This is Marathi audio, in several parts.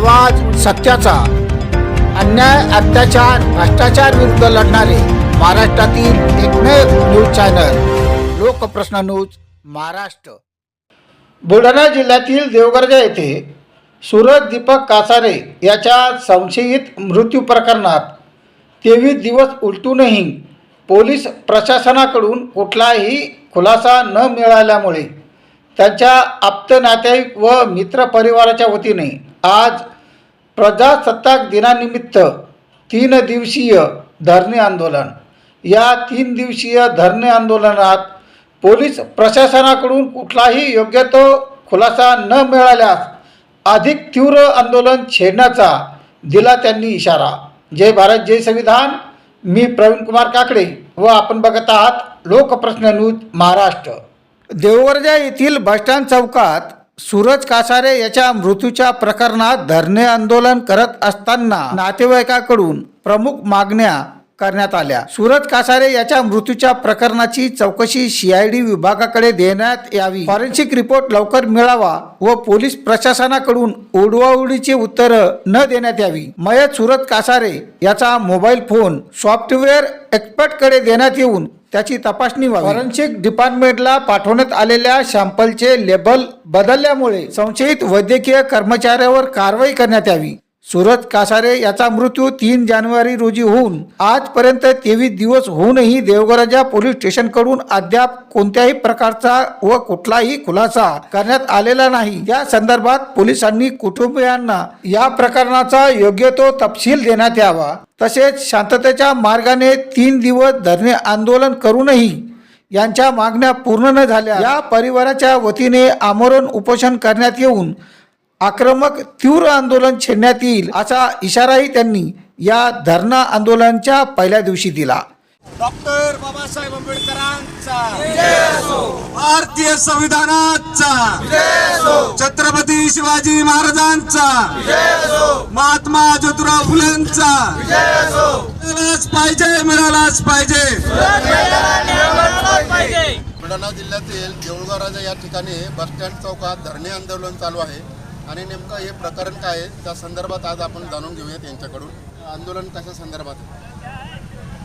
आवाज सत्याचा. अन्याय अत्याचार भ्रष्टाचार विरुद्ध लढणारे महाराष्ट्रातील एकमेव news channel Lokprashna news Maharashtra. Buldhana जिल्ह्यातील देवगर्जा येथे सूरज दीपक कासारे याच्या संशयित मृत्यू प्रकरणात तेवीस दिवस उलटूनही पोलीस प्रशासनाकडून कुठलाही खुलासा न मिळाल्यामुळे त्यांच्या आप्त नातेवाईक व मित्रपरिवाराच्या वतीने आज प्रजासत्ताक दिनानिमित्त तीन दिवसीय धरणे आंदोलन. या तीन दिवसीय धरणे आंदोलनात पोलीस प्रशासनाकडून कुठलाही योग्य तो खुलासा न मिळाल्यास अधिक तीव्र आंदोलन छेडण्याचा दिला त्यांनी इशारा. जय भारत जय संविधान. मी प्रवीण कुमार काकडे व आपण बघत आहात लोकप्रश्न न्यूज महाराष्ट्र. देववर्जा येथील बसस्टँड चौकात सूरज कासारे याच्या मृत्यूच्या प्रकरणात धरणे आंदोलन करत असताना नातेवाईकाकडून प्रमुख मागण्या करण्यात आल्या. सूरज कासारे याच्या मृत्यूच्या प्रकरणाची चौकशी सीआयडी विभागाकडे देण्यात यावी. फॉरेन्सिक रिपोर्ट लवकर मिळावा व पोलीस प्रशासनाकडून उडवाउडीची उत्तरं न देण्यात यावी. मयत सूरज कासारे याचा मोबाईल फोन सॉफ्टवेअर एक्सपर्टकडे देण्यात येऊन त्याची तपासणी व्हावी. फॉरेन्सिक डिपार्टमेंटला पाठवण्यात आलेल्या सॅम्पलचे लेबल बदलल्यामुळे संशयित वैद्यकीय कर्मचाऱ्यावर कारवाई करण्यात यावी. सुरत कासारे याचा मृत्यू तीन जानेवारी रोजी होऊन आजपर्यंत तेवीस दिवस होऊनही देवगराजा पोलीस स्टेशनकडून अद्याप कोणत्याही प्रकारचा व कुठलाही खुलासा करण्यात आलेला नाही. या संदर्भात पोलिसांनी कुटुंबियांना या प्रकरणाचा योग्य तो तपशील देण्यात यावा. तसेच शांततेच्या मार्गाने तीन दिवस धरणे आंदोलन करूनही यांच्या मागण्या पूर्ण न झाल्या. या परिवाराच्या वतीने आमरण उपोषण करण्यात येऊन आक्रमक तीव्र आंदोलन छेडण्यात येईल असा इशाराही त्यांनी या धरणा आंदोलनाच्या पहिल्या दिवशी दिला. डॉक्टर बाबासाहेब आंबेडकरांचा. भारतीय संविधानाचा. छत्रपती शिवाजी महाराजांचा. महात्मा ज्योतिराव फुलेंचा. मिळालाच पाहिजे मिळालाच पाहिजे. बुलढाणा जिल्ह्यातील देऊळगाव राजा या ठिकाणी बसस्टँड चौकात धरणे आंदोलन चालू आहे. आणि नेमकं हे प्रकरण काय आहे त्या संदर्भात आज आपण जाणून घेऊयात यांच्याकडून. आंदोलन कशा संदर्भात?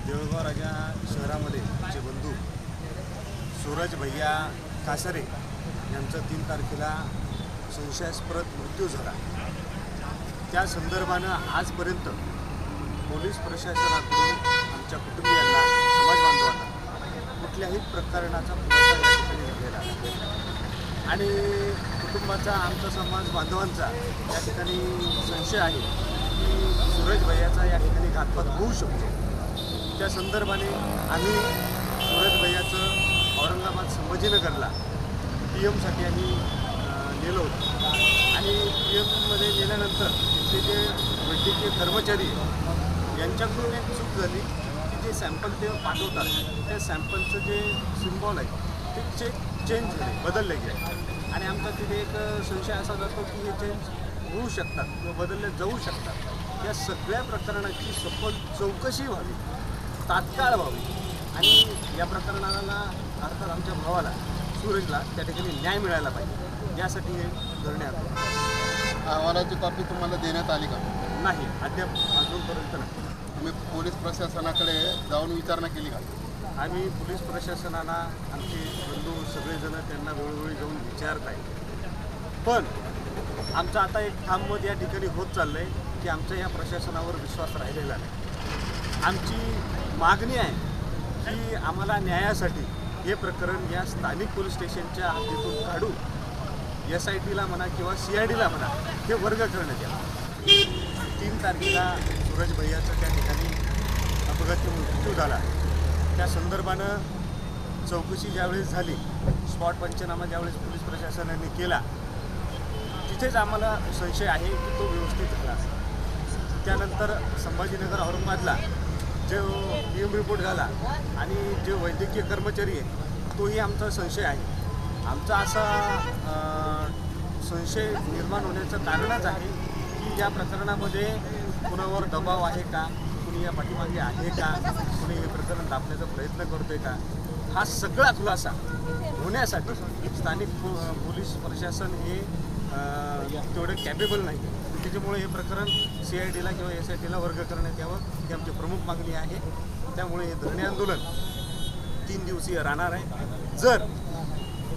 देऊळगाव राजा शहरामध्ये आमचे बंधू सूरज भैया कासरे यांचा तीन तारखेला संशयास्पद मृत्यू झाला. त्या संदर्भानं आजपर्यंत पोलीस प्रशासनाकडून आमच्या कुटुंबियांना समाज बांधवांना कुठल्याही प्रकरणाचा खुलासा या ठिकाणी झालेला आणि कुटुंबाचा आमचा समाज बांधवांचा या ठिकाणी संशय आहे की सूरज भैयाचा या ठिकाणी घातपात होऊ शकतो. त्या संदर्भाने आम्ही सूरज भैयाचं औरंगाबाद संभाजीनगरला पी एमसाठी आम्ही अं, नेलो होतो आणि पी एममध्ये नेल्यानंतर तिथले जे वैद्यकीय कर्मचारी यांच्याकडून एक चूक झाली की जे सॅम्पल ते पाठवतात. त्या सॅम्पलचं जे सिम्बॉल आहे ते चे चेंज झाले बदलले गेले. आणि आमचा तिथे एक संशय असा जातो की हे चेंज होऊ शकतात किंवा बदलले जाऊ शकतात. या सगळ्या प्रकरणाची सखोल चौकशी व्हावी तात्काळ व्हावी. आणि या प्रकरणाला अर्थात आमच्या भावाला सूरजला त्या ठिकाणी न्याय मिळायला पाहिजे. यासाठी हे धरणे अहवालाची कॉपी तुम्हाला देण्यात आली का? नाही अद्याप अजूनपर्यंत नाही. तुम्ही पोलीस प्रशासनाकडे जाऊन विचारणा केली का? आम्ही पोलीस प्रशासनाला आमचे बंधू सगळेजण त्यांना वेळोवेळी जाऊन विचारत आहे पण आमचं आता एक ठाम मत या ठिकाणी होत चाललं आहे की आमचा या प्रशासनावर विश्वास राहिलेला नाही. आमची मागणी आहे की आम्हाला न्यायासाठी हे प्रकरण या स्थानिक पोलीस स्टेशनच्या हद्दीतून काढून एस आय टीला म्हणा किंवा सी आय डीला म्हणा हे वर्ग करण्यात यावं तीन तारखेला सूरज भैयाचा त्या ठिकाणी अपघाती मृत्यू झाला. त्या संदर्भानं चौकशी ज्यावेळेस झाली स्पॉट पंचनामा ज्यावेळेस पोलीस प्रशासनाने केला तिथेच आम्हाला संशय आहे की तो व्यवस्थित झाला त्यानंतर संभाजीनगर औरंगाबादला जो पी रिपोर्ट झाला आणि जे वैद्यकीय कर्मचारी आहे तोही आमचा संशय आहे. आमचा असा संशय निर्माण होण्याचं कारणच आहे की या प्रकरणामध्ये कुणावर दबाव आहे का? कुणी या पाठीमागे आहे का? कुणी हे प्रकरण दाबण्याचा प्रयत्न करतोय का? हा सगळा खुलासा होण्यासाठी स्थानिक पोलीस प्रशासन हे तेवढं कॅपेबल नाही. त्याच्यामुळे हे प्रकरण सी आय डीला किंवा एस आय टीला वर्ग करण्यात यावं ही आमची प्रमुख मागणी आहे. त्यामुळे हे धरणे आंदोलन तीन दिवसीय राहणार आहे. जर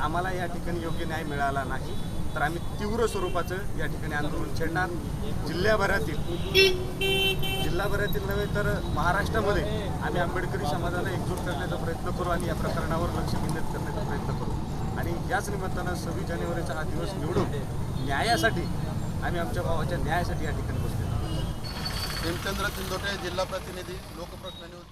आम्हाला या ठिकाणी योग्य न्याय मिळाला नाही तर आम्ही तीव्र स्वरूपाचं या ठिकाणी आंदोलन छेडणार. जिल्ह्याभरातील जिल्हाभरातील नव्हे तर महाराष्ट्रामध्ये आम्ही आंबेडकरी समाजाला एकजूट करण्याचा प्रयत्न करू आणि या प्रकरणावर लक्ष केंद्रित करण्याचा प्रयत्न करू. आणि याच निमित्तानं सव्वीस जानेवारीचा हा दिवस निवडून न्यायासाठी आम्ही आमच्या भावाच्या न्यायासाठी या ठिकाणी बसलो प्रेमचंद्र चिंदोटे जिल्हा प्रतिनिधी लोकप्रश्न न्यूज.